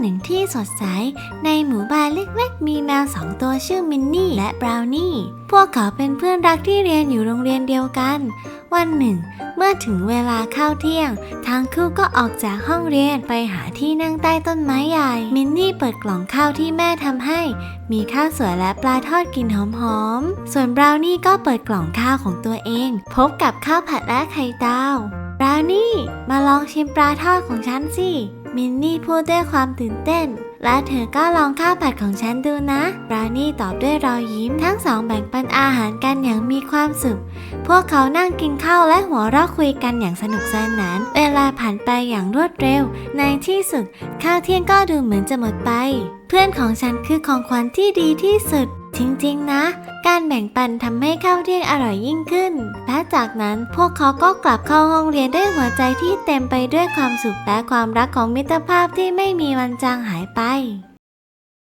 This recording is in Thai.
หนึ่งที่สดใส ในหมู่บ้านเล็กๆ มีแมวสองตัวชื่อมินนี่และบราวนี่ พวกเขาเป็นเพื่อนรักที่เรียนอยู่โรงเรียนเดียวกัน วันหนึ่ง เมื่อถึงเวลาเข้าเที่ยง ทั้งคู่ก็ออกจากห้องเรียนไปหาที่นั่งใต้ต้นไม้ใหญ่ มินนี่เปิดกล่องข้าวที่แม่ทำให้ มีข้าวสวยและปลาทอดกลิ่นหอมๆ ส่วนบราวนี่ก็เปิดกล่องข้าวของตัวเอง พบกับข้าวผัดและไข่ดาว บราวนี่มาลองชิมปลาทอดของฉันสิ มินนี่พูดด้วยความตื่นเต้น และเธอก็ลองข้าวผัดของฉันดูนะบราวนี่ตอบด้วยรอยยิ้มทั้งสองแบ่งปันอาหารกันอย่างมีความสุข พวกเขานั่งกินข้าวและหัวเราะคุยกันอย่างสนุกสนาน เวลาผ่านไปอย่างรวดเร็ว ในที่สุดข้าวเที่ยงก็ดูเหมือนจะหมดไป เพื่อนของฉันคือของขวัญที่ดีที่สุด จริงๆนะ การแบ่งปันทำให้ข้าวเที่ยงอร่อยยิ่งขึ้น และจากนั้นพวกเขาก็กลับเข้าห้องเรียนด้วยหัวใจที่เต็มไปด้วยความสุขและความรักของมิตรภาพที่ไม่มีวันจางหายไป